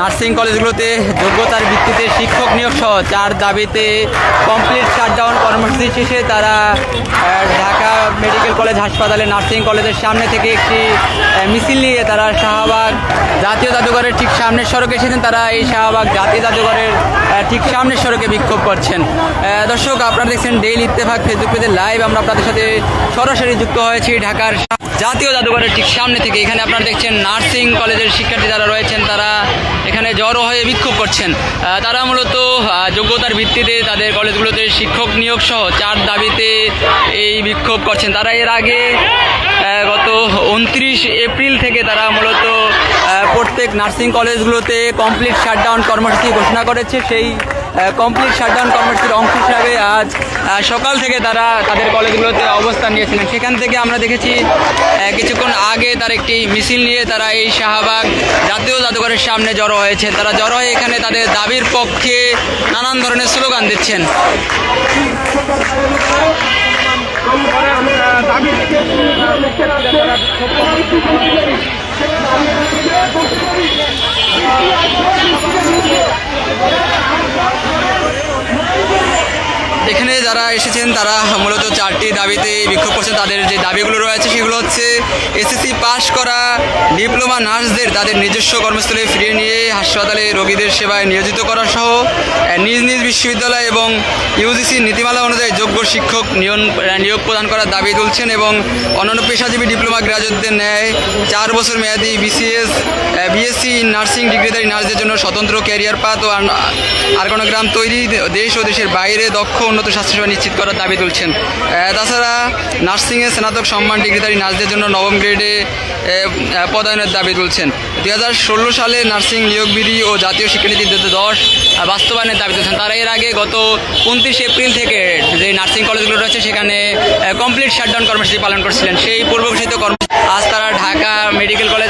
Nursing কলেজগুলোতে যোগ্যতার ভিত্তিতে শিক্ষক নিয়োগ সহ চার দাবিতে কমপ্লিট শাটডাউন কর্মসূচি শেষে তারা ঢাকা মেডিকেল কলেজ হাসপাতালে নার্সিং কলেজের সামনে থেকে একটি মিছিল নিয়ে তারা শাহবাগ জাতীয় জাদুঘরের ঠিক সামনের সড়কে এসেছেন তারা এই শাহবাগ জাতীয় জাদুঘরের ঠিক সামনের সড়কে বিক্ষোভ করছেন। দর্শক, আপনারা দেখছেন ডেইলি ইত্তেফাক ফেসবুক পেজে লাইভ আমরা আপনাদের সাথে সরাসরি যুক্ত হয়েছি ঢাকার জাতীয় জাদুঘরের ঠিক সামনে থেকে। এখানে আপনারা দেখছেন নার্সিং কলেজের শিক্ষার্থী যারা রয়েছেন, তারা এখানে জড়ো হয়ে বিক্ষোভ করছেন। তারা মূলত যোগ্যতার ভিত্তিতে তাদের কলেজগুলোতে শিক্ষক নিয়োগ সহ চার দাবিতে এই বিক্ষোভ করছেন। তারা এর আগে গত উনত্রিশ এপ্রিল থেকে তারা মূলত প্রত্যেক নার্সিং কলেজগুলোতে কমপ্লিট শাটডাউন কর্মসূচি ঘোষণা করেছে। সেই কমপ্লিট শাটডাউন কর্মসূচির অংশ হিসাবে আজ সকাল থেকে তারা তাদের কলেজগুলোতে অবস্থান নিয়েছিলেন। সেখান থেকে আমরা দেখেছি কিছুক্ষণ আগে তার একটি মিছিল নিয়ে তারা এই শাহবাগ জাতীয় জাদুঘরের সামনে জড়ো হয়েছে। তারা জড়ো হয়ে এখানে তাদের দাবির পক্ষে নানান ধরনের স্লোগান দিচ্ছেন। I'm এখানে যারা এসেছেন, তারা মূলত চারটি দাবিতে বিক্ষোভ করছেন। তাদের যে দাবিগুলো রয়েছে, সেগুলো হচ্ছে এসএসসি পাশ করা ডিপ্লোমা নার্সদের তাদের নিজস্ব কর্মস্থলে ফিরিয়ে নিয়ে হাসপাতালে রোগীদের সেবায় নিয়োজিত করা সহ নিজ নিজ বিশ্ববিদ্যালয় এবং ইউজিসির নীতিমালা অনুযায়ী যোগ্য শিক্ষক নিয়ন নিয়োগ প্রদান করার দাবি তুলছেন এবং অন্যান্য পেশাজীবী ডিপ্লোমা গ্রাজুয়েটদের ন্যায় চার বছর মেয়াদী বিসিএস বিএসসি নার্সিং ডিগ্রিধারী নার্সদের জন্য স্বতন্ত্র ক্যারিয়ার পাথ ও আর্গনোগ্রাম তৈরি দেশ ও দেশের বাইরে দক্ষ উন্নত স্বাস্থ্যসেবা নিশ্চিত করার দাবি তুলছেন। তাছাড়া নার্সিংয়ে স্নাতক সম্মান ডিগ্রিধারী নার্সদের জন্য নবম গ্রেডে পদায়নের দাবি তুলছেন। দুই হাজার ষোলো সালে নার্সিং নিয়োগ বিধি ও জাতীয় শিক্ষানীতি দু দশ বাস্তবায়নের দাবি তুলছেন। তারা এর আগে গত উনত্রিশ এপ্রিল থেকে যে নার্সিং কলেজগুলো রয়েছে, সেখানে কমপ্লিট শাটডাউন কর্মসূচি পালন করছিলেন। সেই পূর্ব ঘোষিত কর্ম আজ তারা ঢাকা মেডিকেল কলেজ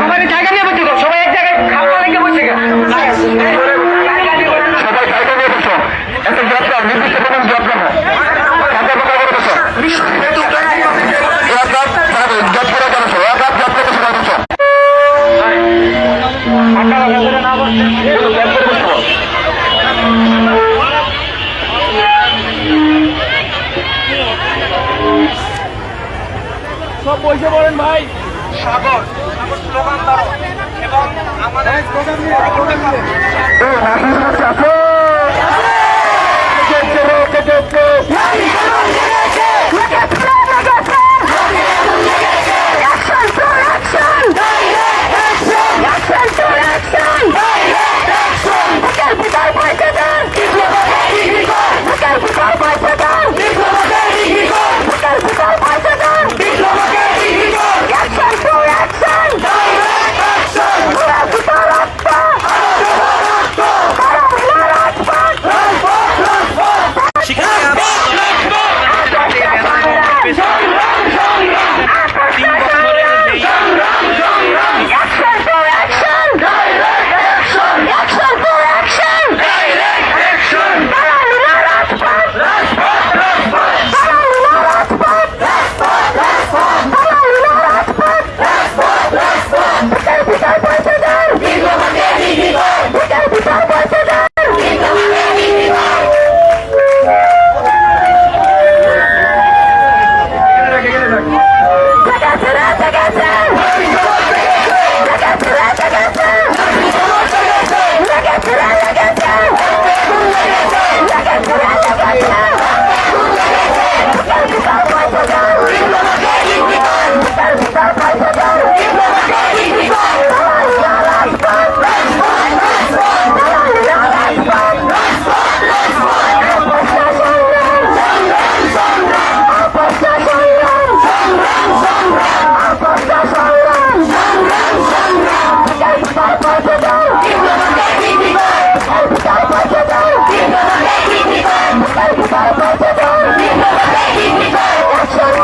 সবাই জায়গা নিয়ে বসে তো, সবাই এক জায়গায় খাওয়া লেগে বসে গেছে। সবাই সাইকেল নিয়ে একটা জব দাও নির্দিষ্ট কোনো জব দাও জব কেন বসো জব করে সব বসে পড়েন ভাই। সাগর স্লোগান দাও। আমাদের Vai para o